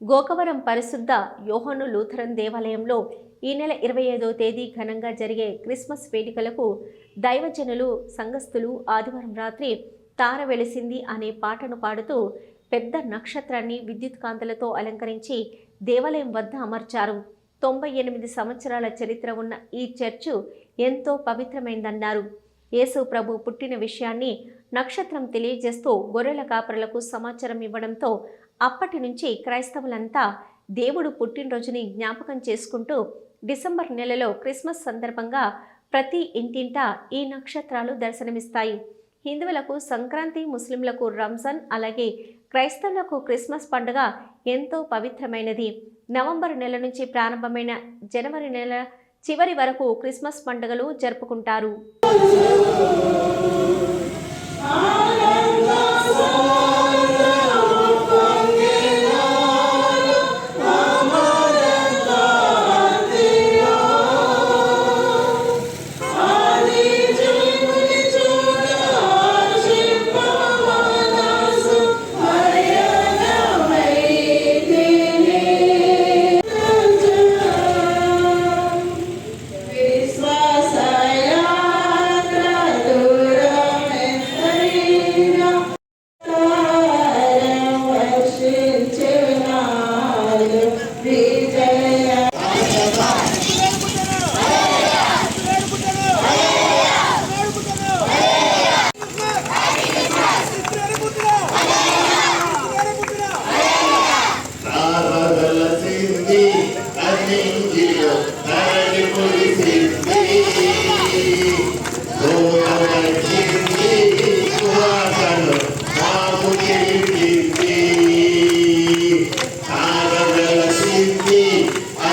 గోకవరం పరిశుద్ధ యోహను లూథరన్ దేవాలయంలో ఈ నెల ఇరవై ఐదవ తేదీ ఘనంగా జరిగే క్రిస్మస్ వేడుకలకు దైవజనులు సంఘస్థులు ఆదివారం రాత్రి తార వెలిసింది అనే పాటను పాడుతూ పెద్ద నక్షత్రాన్ని విద్యుత్ కాంతలతో అలంకరించి దేవాలయం వద్ద అమర్చారు. తొంభై ఎనిమిది సంవత్సరాల చరిత్ర ఉన్న ఈ చర్చు ఎంతో పవిత్రమైందన్నారు. యేసు ప్రభు పుట్టిన విషయాన్ని నక్షత్రం తెలియజేస్తూ గొర్రెల కాపరులకు సమాచారం ఇవ్వడంతో అప్పటి నుంచి క్రైస్తవులంతా దేవుడు పుట్టినరోజుని జ్ఞాపకం చేసుకుంటూ డిసెంబర్ నెలలో క్రిస్మస్ సందర్భంగా ప్రతి ఇంటింటా ఈ నక్షత్రాలు దర్శనమిస్తాయి. హిందువులకు సంక్రాంతి ముస్లింలకు రంజాన్ అలాగే క్రైస్తవులకు క్రిస్మస్ పండుగ ఎంతో పవిత్రమైనది. నవంబర్ నెల నుంచి ప్రారంభమైన జనవరి నెల చివరి వరకు క్రిస్మస్ పండుగలు జరుపుకుంటారు. సువాసను